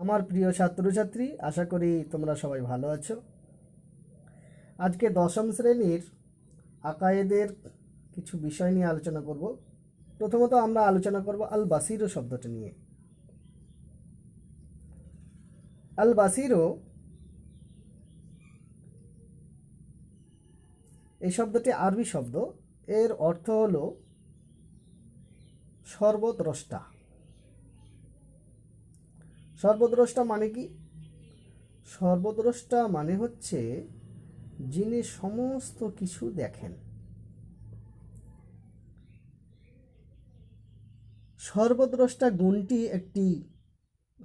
আমার প্রিয় ছাত্রছাত্রী, আশা করি তোমরা সবাই ভালো আছো। আজকে দশম শ্রেণির আকায়েদের কিছু বিষয় নিয়ে আলোচনা করব। প্রথমত আমরা আলোচনা করব আল বাসিরো শব্দটি নিয়ে। আল বাসিরো এই শব্দটি আরবি শব্দ। এর অর্থ হলো সর্বদ্রষ্টা। সর্বদ্রষ্টা মানে কি? সর্বদ্রষ্টা মানে হচ্ছে যিনি সমস্ত কিছু দেখেন। সর্বদ্রষ্টা গুণটি একটি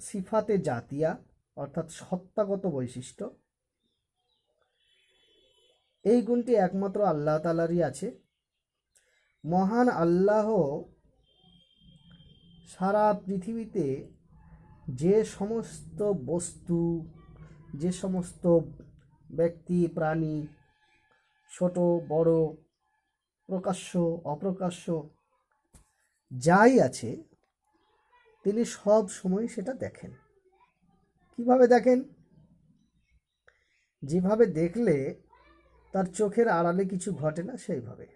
সিফাতে জাতিয়া, অর্থাৎ সত্তাগত বৈশিষ্ট্য। এই গুণটি একমাত্র আল্লাহ তালারই আছে। মহান আল্লাহ সারা পৃথিবীতে যে সমস্ত বস্তু, যে সমস্ত ব্যক্তি, প্রাণী, ছোট, বড়, প্রকাশ্য, অপ্রকাশ্য, যাই আছে, তিনি সব সময় সেটা দেখেন। কীভাবে দেখেন? যেভাবে দেখলে তার চোখের আড়ালে কিছু ঘটে না, সেইভাবে।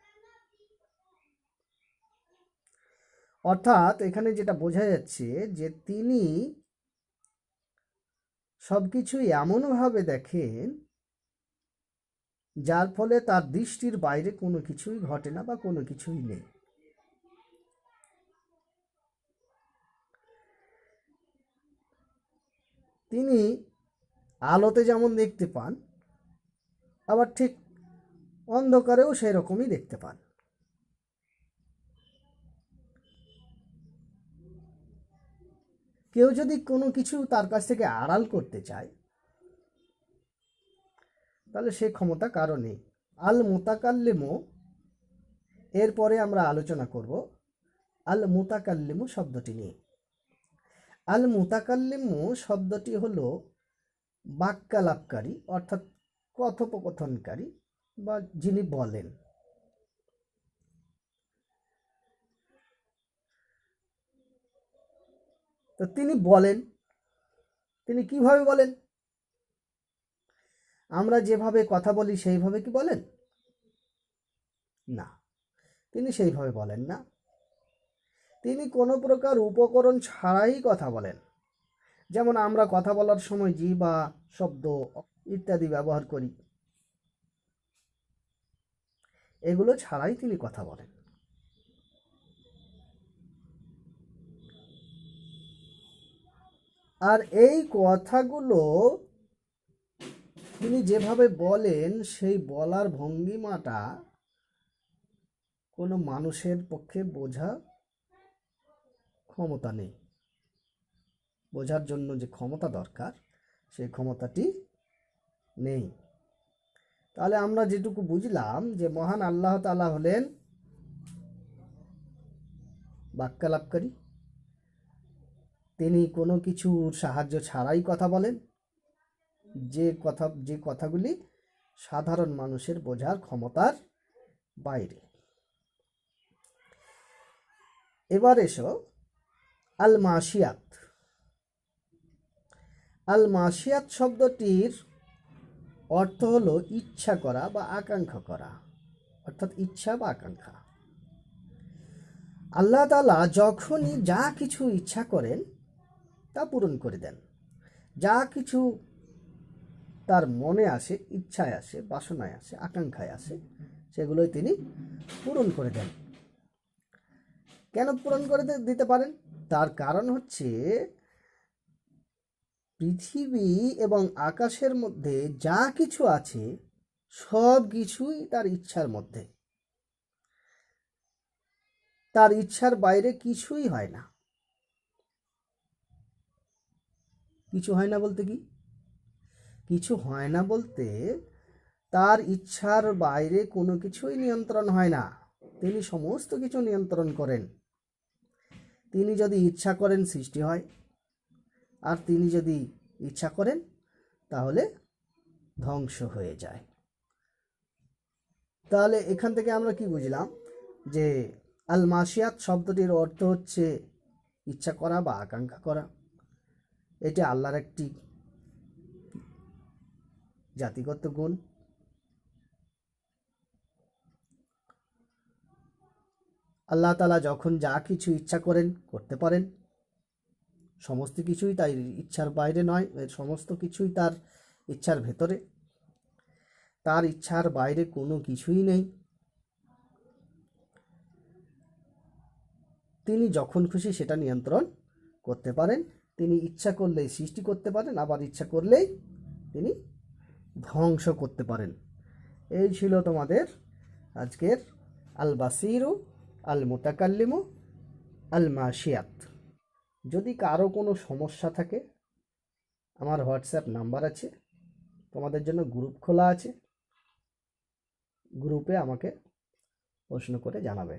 অর্থাৎ এখানে যেটা বোঝা যাচ্ছে যে তিনি সব কিছুই এমনভাবে দেখেন, যার ফলে তার দৃষ্টির বাইরে কোনো কিছুই ঘটে না বা কোনো কিছুই নেই। তিনি আলোতে যেমন দেখতে পান, আবার ঠিক অন্ধকারেও সেই রকমই দেখতে পান। কেউ যদি কোনো কিছু তার কাছ থেকে আড়াল করতে চায়, তাহলে সে ক্ষমতা কারও নেই। আল মোতাকাল্লিমো, এরপরে আমরা আলোচনা করব আল মুতাকাল্লিমু শব্দটি নিয়ে। আল মুতাকাল্লিমু শব্দটি হলো বাক্যালাপকারী, অর্থাৎ কথোপকথনকারী বা যিনি বলেন। তো তিনি বলেন, তিনি কীভাবে বলেন? আমরা যেভাবে কথা বলি সেইভাবে কি বলেন? না, তিনি সেইভাবে বলেন না। তিনি কোনো প্রকার উপকরণ ছাড়াই কথা বলেন। যেমন আমরা কথা বলার সময় জি বা শব্দ ইত্যাদি ব্যবহার করি। এগুলো ছাড়াই তিনি কথা বলেন। আর এই কথাগুলো তিনি যেভাবে বলেন, সেই বলার ভঙ্গিমাটা কোনো মানুষের পক্ষে বোঝা ক্ষমতা নেই। বোঝার জন্য যে ক্ষমতা দরকার, সেই ক্ষমতাটি নেই। তাহলে আমরা যেটুকু বুঝলাম যে মহান আল্লাহ তালা হলেন বাক্যালাপকারী। তিনি কোনো কিছুর সাহায্য ছাড়াই কথা বলেন। যে কথা, যে কথাগুলি সাধারণ মানুষের বোঝার ক্ষমতার বাইরে। এবার এসো আল মাসিয়াত আল মাসিয়াত শব্দটির অর্থ হলো ইচ্ছা করা বা আকাঙ্ক্ষা করা, অর্থাৎ ইচ্ছা বা আকাঙ্ক্ষা। আল্লাহ তালা যখনই যা কিছু ইচ্ছা করেন তা পূরণ করে দেন। যা কিছু তার মনে আসে, ইচ্ছায় আসে, বাসনায় আসে, আকাঙ্ক্ষায় আসে, সেগুলোই তিনি পূরণ করে দেন। কেন পূরণ করে দিতে পারেন? তার কারণ হচ্ছে পৃথিবী এবং আকাশের মধ্যে যা কিছু আছে, সব কিছুই তার ইচ্ছার মধ্যে। তার ইচ্ছার বাইরে কিছুই হয় না। কিছু হয় না বলতে কি? কিছু হয় না বলতে তার ইচ্ছার বাইরে কোনো কিছুই নিয়ন্ত্রণ হয় না। তিনি সমস্ত কিছু নিয়ন্ত্রণ করেন। তিনি যদি ইচ্ছা করেন সৃষ্টি হয়। আর তিনি যদি ইচ্ছা করেন, তাহলে ধ্বংস হয়ে যায়। তাহলে এখান থেকে আমরা কি বুঝলাম? যে আল মাসিয়াত শব্দটির অর্থ হচ্ছে ইচ্ছা করা বা আকাঙ্ক্ষা করা। এটা আল্লাহর একটি জাতিগত গুণ। আল্লাহ তালা যখন যা কিছু ইচ্ছা করেন, করতে পারেন। সমস্ত কিছুই তাই ইচ্ছার বাইরে নয় সমস্ত কিছুই তার ইচ্ছার ভেতরে। তার ইচ্ছার বাইরে কোনো কিছুই নেই। তিনি যখন খুশি সেটা নিয়ন্ত্রণ করতে পারেন। তিনি ইচ্ছা করলেই সৃষ্টি করতে পারেন, আবার ইচ্ছা করলেই তিনি ধ্বংস করতে পারেন। এই ছিল তোমাদের আজকের আল বাসিরু আল মোতাকাল্লিমু আল মাসিয়াত যদি কারও কোনো সমস্যা থাকে, আমার হোয়াটসঅ্যাপ নাম্বার আছে, তোমাদের জন্য গ্রুপ খোলা আছে, গ্রুপে আমাকে প্রশ্ন করে জানাবে।